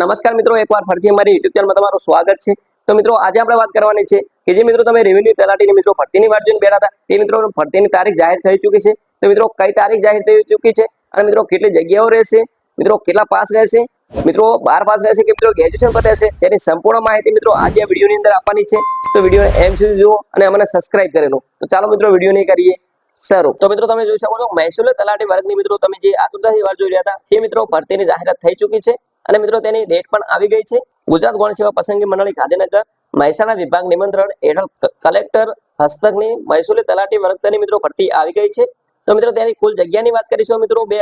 નમસ્કાર મિત્રો, એકવાર ફરીથી અમારી યુટ્યુબ ચેનલમાં તમારું સ્વાગત છે. તો મિત્રો, આજે આપણે વાત કરવાની છે કે જે મિત્રો તમે રેવન્યુ તલાટીની મિત્રો ભરતીની વાત જોઈને બેઠા હતા, એ મિત્રો ભરતીની તારીખ જાહેર થઈ ચૂકી છે. તો મિત્રો, કઈ તારીખ જાહેર થઈ ચૂકી છે અને મિત્રો, કેટલી જગ્યાઓ રહેશે? મિત્રો, કેટલા પાસ રહેશે? મિત્રો, બાર પાસ રહેશે કે મિત્રો ગ્રેજ્યુએશન પર રહેશે? તેની સંપૂર્ણ માહિતી મિત્રો આજે આ વિડીયોની અંદર આપવાની છે. તો વીડિયો એમ સુધી જુઓ અને અમને સબસ્ક્રાઇબ કરેલો તો ચાલો મિત્રો, વીડિયો નહીં કરીએ, શરૂ. તો મિત્રો, તમે જોઈ શકો છો, મહેસૂલ તલાટી વર્ગની મિત્રો, તમે જે આતુરતાથી વાર જોઈ રહ્યા હતા, તે મિત્રો ભરતીની જાહેરાત થઈ ચૂકી છે. અને મિત્રો, તેની ડેટ પણ આવી ગઈ છે. ગુજરાત ગૌણ સેવા પસંદગી મંડળી ગાંધીનગર મહેસાણા વિભાગ નિમંત્રણ હેઠળ કલેક્ટર હસ્તકની મહેસૂલી તલાટી વર્ગની મિત્રો ભરતી આવી ગઈ છે. તો મિત્રો, તેની કુલ જગ્યાની વાત કરીશું. મિત્રો, બે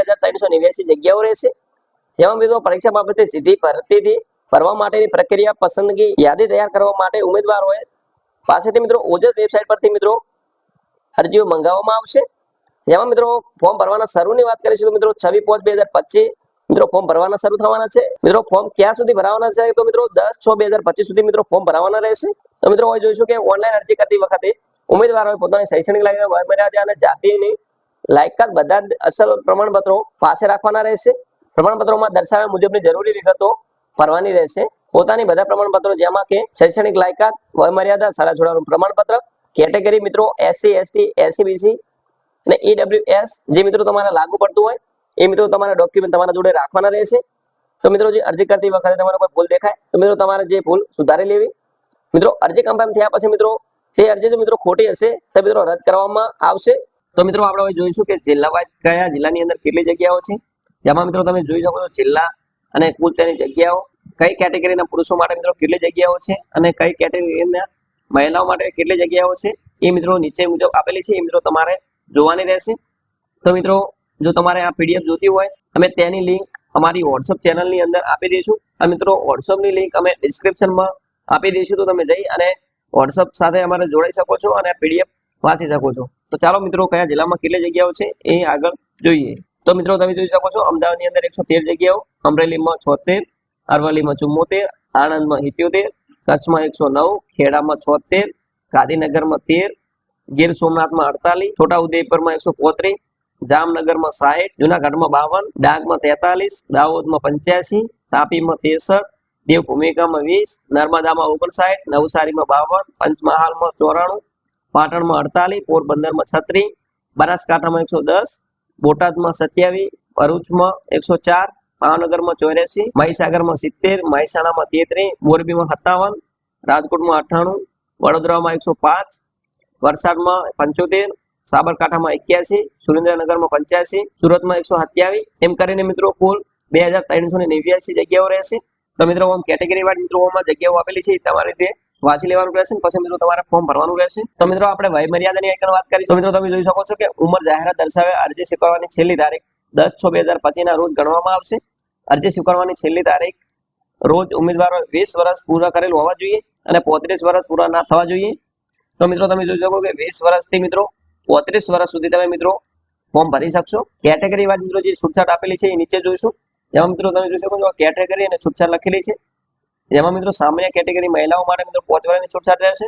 જગ્યાઓ રહેશે. જેમાં મિત્રો, પરીક્ષા બાબતે સીધી ભરતીથી ભરવા માટેની પ્રક્રિયા પસંદગી યાદી તૈયાર કરવા માટે ઉમેદવારોએ પાસેથી મિત્રો, ઓજસ વેબસાઇટ પરથી મિત્રો, અરજીઓ મંગાવવામાં આવશે. જેમાં મિત્રો, ફોર્મ ભરવાના શરૂની વાત કરીશું તો મિત્રો, છવ્વીસ પાંચ બે હજાર પચીસ મિત્રો ફોર્મ ભરવાના શરૂ થવાના છે. મિત્રો ફોર્મ ક્યાં સુધી ભરાવાના છે? તો મિત્રો, દસ છ બે હજાર પચીસ સુધી મિત્રો ફોર્મ ભરાવાના રહેશે. તો મિત્રો, હવે જોઈશું કે ઓનલાઈન અરજી કરતી વખતે ઉમેદવારોએ પોતાની શૈક્ષણિક લાયકાત વયમર્યાદા અને જાતિની લાયકાત બધા અસલ પ્રમાણપત્રો પાસે રાખવાના રહેશે. પ્રમાણપત્રોમાં દર્શાવ્યા મુજબની જરૂરી વિગતો ભરવાની રહેશે. પોતાની બધા પ્રમાણપત્રો, જેમાં કે શૈક્ષણિક લાયકાત, વયમર્યાદા, શાળા છોડવાનું પ્રમાણપત્ર, કેટેગરી મિત્રો એસસી એસટી એસસીબીસી અને ઈડબ્લ્યુએસ જે મિત્રો તમારે લાગુ પડતું હોય એ મિત્રો તમારા ડોક્યુમેન્ટ તમારા જોડે રાખવાના રહેશે. તો મિત્રો જે અરજી કરતી વખતે તમારો કોઈ ભૂલ દેખાય, તો મિત્રો તમારે જે ભૂલ સુધારી લેવી. મિત્રો અરજી કન્ફર્મ થયા પછી મિત્રો, તે અરજી જો મિત્રો ખોટી હશે, તો મિત્રો રદ કરવામાં આવશે. તો મિત્રો આપણે હવે જોઈશું કે જિલ્લા કયા જિલ્લાની અંદર કેટલી જગ્યાઓ છે. જેમાં મિત્રો તમે જોઈ શકો છો જિલ્લા અને કુલ તેની જગ્યાઓ, કઈ કેટેગરીના પુરુષો માટે મિત્રો કેટલી જગ્યાઓ છે અને કઈ કેટેગરીના મહિલાઓ માટે કેટલી જગ્યાઓ છે, એ મિત્રો નીચે મુજબ આપેલી છે, એ મિત્રો તમારે જોવાની રહેશે. તો મિત્રો જો તમારે આ પીડીએફ જોતી હોય, અમે તેની લિંક અમારી વોટ્સઅપ ચેનલની અંદર આપી દઈશું. અને મિત્રો વોટ્સઅપની લિંક અમે ડિસ્ક્રિપ્શનમાં આપી દઈશું, તો તમે જઈ અને વોટ્સઅપ સાથે અમારે જોડાઈ શકો છો અને પીડીએફ વાંચી શકો છો. તો ચાલો મિત્રો, કયા જિલ્લામાં કેટલી જગ્યાઓ છે એ આગળ જોઈએ. તો મિત્રો, તમે જોઈ શકો છો, અમદાવાદની અંદર એકસો તેર જગ્યાઓ, અમરેલીમાં છોતેર, અરવલ્લીમાં ચુમ્મોતેર, આણંદમાં ઇત્યોતેર કચ્છમાં એકસો નવ, ખેડામાં છોતેર, ગાંધીનગરમાં તેર, ગીર સોમનાથમાં અડતાલીસ છોટાઉદેપુરમાં એકસો પોત્રીસ જામનગરમાં સાહીઠ, જુનાગઢમાં બાવન, ડાંગમાં તેતાલીસ, દાહોદમાં પંચ્યાસી, તાપીમાં તેસઠ દેવભૂમિકામાં વીસ, નર્મદામાં ઓગણસાઠ, નવસારીમાં બાવન, પંચમહાલમાં ચોરાણું, પાટણમાં અડતાલીસ, પોરબંદરમાં છત્રીસ, બનાસકાંઠામાં એકસો દસ, બોટાદમાં સત્યાવીસ, ભરૂચમાં એકસો ચાર, ભાવનગરમાં ચોર્યાસી, મહીસાગરમાં સિત્તેર, મહેસાણામાં તેત્રીસ, મોરબીમાં સત્તાવન, રાજકોટમાં અઠ્ઠાણું, વડોદરામાં એકસો પાંચ, વલસાડમાં પંચોતેર સાબરકાંઠામાં એક્યાસી, સુરેન્દ્રનગરમાં પંચ્યાસી, સુરતમાં એકસો સત્યાવીસ એમ કરીને મિત્રો કુલ બે હજાર ત્રણસો ને નેવ્યાસી જગ્યાઓ રહેશે. તો મિત્રો, આમ કેટેગરી વાઇઝ મિત્રો, આમાં જગ્યાઓ આપેલી છે તમારે રીતે વાંચી લેવાનું રહેશે પછી મિત્રો તમારે ફોર્મ ભરવાનું રહેશે. તો મિત્રો, આપણે વય મર્યાદાની આગળ વાત કરીશું મિત્રો, તમે જોઈ શકો છો કે ઉંમર જાહેરાત દર્શાવે અરજી સ્વીકારવાની છેલ્લી તારીખ દસ છ બે હજાર પચીસના રોજ ગણવામાં આવશે. અરજી સ્વીકારવાની છેલ્લી તારીખ રોજ ઉમેદવારો વીસ વર્ષ પૂરા કરેલ હોવા જોઈએ અને પોત્રીસ વર્ષ પૂરા ના થવા જોઈએ. તો મિત્રો, તમે જોઈ શકો કે વીસ વર્ષથી મિત્રો પોત્રીસ વર્ષ સુધી તમે મિત્રો ફોર્મ ભરી શકશો. કેટેગરી વાઇઝ મિત્રો જે છૂટછાટ આપેલી છે એ નીચે જોઈશું. જેમાં મિત્રો તમે જોઈ શકો કેટેગરી અને છૂટછાટ લખેલી છે. જેમાં મિત્રો સામાન્ય કેટેગરી મહિલાઓ માટે મિત્રો પાંચ વર્ષની છૂટછાટ રહેશે.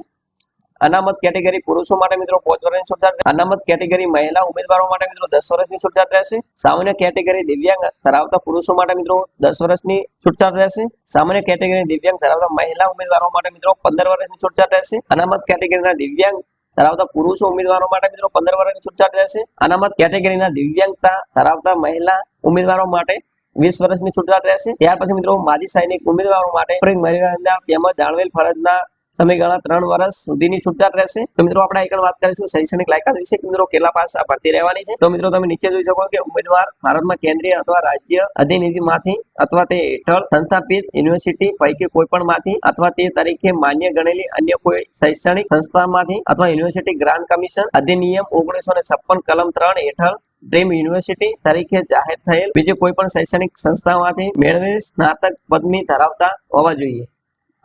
અનામત કેટેગરી પુરુષો માટે મિત્રો પાંચ વર્ષની છૂટછાટ અનામત કેટેગરી મહિલા ઉમેદવારો માટે મિત્રો દસ વર્ષની છૂટછાટ રહેશે. સામાન્ય કેટેગરી દિવ્યાંગ ધરાવતા પુરુષો માટે મિત્રો દસ વર્ષની છૂટછાટ રહેશે. સામાન્ય કેટેગરી દિવ્યાંગ ધરાવતા મહિલા ઉમેદવારો માટે મિત્રો પંદર વર્ષની છૂટછાટ રહેશે. અનામત કેટેગરીના દિવ્યાંગ ધરાવતા પુરુષો ઉમેદવારો માટે મિત્રો પંદર વર્ષની છૂટછાટ રહેશે. અનામત કેટેગરીના દિવ્યાંગતા ધરાવતા મહિલા ઉમેદવારો માટે વીસ વર્ષની છૂટછાટ રહેશે. ત્યાર પછી મિત્રો માજી સૈનિક ઉમેદવારો માટે મર્યાદા તેમજ જાળવેલ ફરજના સમયગાળા ત્રણ વર્ષ સુધીની છૂટછાટ રહેશે. તો મિત્રો, આપણે આગળ વાત કરીશું શૈક્ષણિક લાયકાત વિશે. મિત્રો, કેટલા પાસ ભરતી રહેવાની છે? તો મિત્રો, તમે નીચે જોઈ શકો કે ઉમેદવાર ભારતમાં કેન્દ્રીય અથવા રાજ્ય અધિનિધિમાંથી અથવા તે હેઠળ સંસ્થાપિત યુનિવર્સિટી પૈકી કોઈ પણ માંથી અથવા તે તરીકે માન્ય ગણેલી અન્ય કોઈ શૈક્ષણિક સંસ્થામાંથી અથવા યુનિવર્સિટી ગ્રાન્ટ કમિશન અધિનિયમ ઓગણીસો છપ્પન કલમ ત્રણ હેઠળ ડ્રીમ યુનિવર્સિટી તરીકે જાહેર થયેલ બીજી કોઈ પણ શૈક્ષણિક સંસ્થામાંથી મેળવેલ સ્નાતક પદવી ધરાવતા હોવા જોઈએ.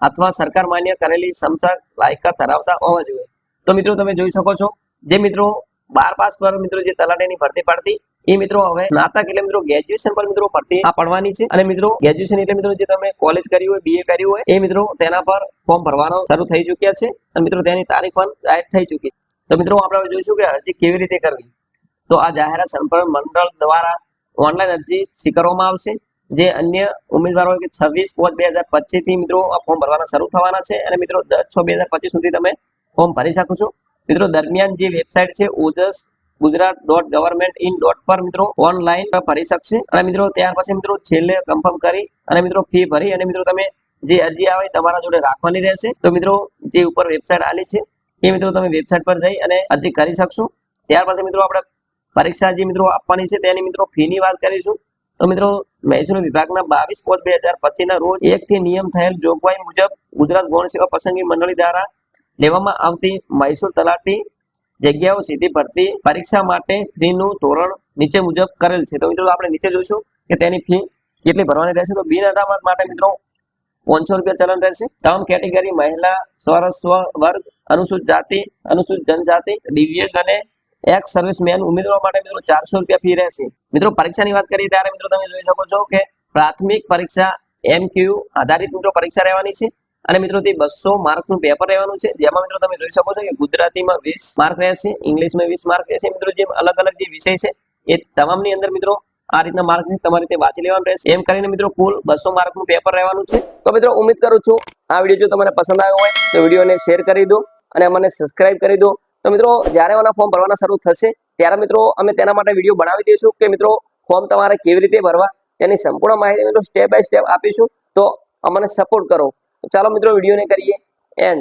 અથવા સરકાર માન્ય કરેલી ક્ષમતા લાયકાત ધરાવતા હોવા જોઈએ. તો મિત્રો, તમે જોઈ શકો છો, જે મિત્રો બાર પાસ પર મિત્રો જે તલાટીની ભરતી પડતી, એ મિત્રો હવે નાતા એટલે મિત્રો ગ્રેજ્યુએશન પર મિત્રો ભરતી આ પડવાની છે. અને મિત્રો ગ્રેજ્યુએશન એટલે મિત્રો જે તમે કોલેજ કર્યું હોય બીએ કર્યું હોય, એ મિત્રો તેના પર ફોર્મ ભરવાનો શરૂ થઈ ચુક્યા છે. અને મિત્રો, તેની તારીખ પણ જાહેર થઈ ચૂકી. તો મિત્રો, આપણે હવે જોઈશું કે અરજી કેવી રીતે કરવી. તો આ જાહેરાત સંપર્ક મંડળ દ્વારા ઓનલાઈન અરજી સ્વીકારવામાં આવશે. જે અન્ય ઉમેદવારો કે છવ્વીસ પાંચ બે હજાર પચીસથી મિત્રો આ ફોર્મ ભરવાના શરૂ થવાના છે. અને મિત્રો દસ છ બે હજાર પચીસ સુધી તમે ફોર્મ ભરી શકો છો. મિત્રો દરમિયાન જે વેબસાઇટ છે, Ojas Gujarat dot government in dot પર મિત્રો ઓનલાઈન ભરી શકશે. અને મિત્રો ત્યાર પછી મિત્રો છેલ્લે કન્ફર્મ કરી અને મિત્રો ફી ભરી અને મિત્રો તમે જે અરજી આવે તમારા જોડે રાખવાની રહેશે. તો મિત્રો જે ઉપર વેબસાઇટ આલી છે, એ મિત્રો તમે વેબસાઇટ પર જઈ અને અરજી કરી શકશો. ત્યાર પછી મિત્રો આપણે પરીક્ષા જે મિત્રો આપવાની છે તેની મિત્રો ફીની વાત કરીશું. તો મિત્રો, મહેસૂલ વિભાગના બાવીસ કોચ બે હજાર પચીસના રોજ એકથી નિયમ થયેલ જોગવાઈ મુજબ ગુજરાત ગૌણ સેવા પસંદગી મંડળી દ્વારા લેવામાં આવતી મહેસૂલ તલાટી જગ્યાઓ સીધી ભરતી પરીક્ષા માટે ફીનું ધોરણ નીચે મુજબ કરેલ છે. તો મિત્રો આપણે નીચે જોઈશું કે તેની ફી કેટલી ભરવાની રહેશે. તો બિન અનામત માટે મિત્રો, પાંચસો રૂપિયા ચલન રહેશે. તમામ કેટેગરી મહિલા સ્વરસ્વ વર્ગ, અનુસૂચિત જાતિ, અનુસૂચિત જનજાતિ, દિવ્યાંગ અને એક્સ સર્વિસમેન ઉમેદવારો માટે મિત્રો ચારસો રૂપિયા ફી રહેશે. મિત્રો પરીક્ષાની વાત કરીએ ત્યારે મિત્રો તમે જોઈ શકો છો કે પ્રાથમિક પરીક્ષા એમક્યુ આધારિત મિત્રો પરીક્ષા રહેવાની છે અને મિત્રો તે બસો માર્કનું પેપર રહેવાનું છે. જેમાં મિત્રો તમે જોઈ શકો છો કે ગુજરાતીમાં વીસ માર્ક રહેશે, ઇંગ્લિશમાં વીસ માર્ક રહેશે. મિત્રો જે અલગ અલગ જે વિષય છે એ તમામની અંદર મિત્રો આ રીતના માર્ક તમારે તે વાંચી લેવાનું રહેશે. એમ કરીને મિત્રો કુલ બસો માર્કનું પેપર રહેવાનું છે. તો મિત્રો ઉમ્મીદ કરું છું આ વીડિયો જો તમને પસંદ આવ્યો હોય તો વિડીયોને શેર કરી દો અને અમને સબસ્ક્રાઇબ કરી દો. તો મિત્રો, જ્યારે આના ફોર્મ ભરવાના શરૂ થશે, ત્યારે મિત્રો અમે તેના માટે વીડિયો બનાવી દઈશું કે મિત્રો ફોર્મ તમારે કેવી રીતે ભરવા, તેની સંપૂર્ણ માહિતી મિત્રો સ્ટેપ બાય સ્ટેપ આપીશું. તો અમને સપોર્ટ કરો. તો ચાલો મિત્રો વિડીયોને કરીએ. એન્ડ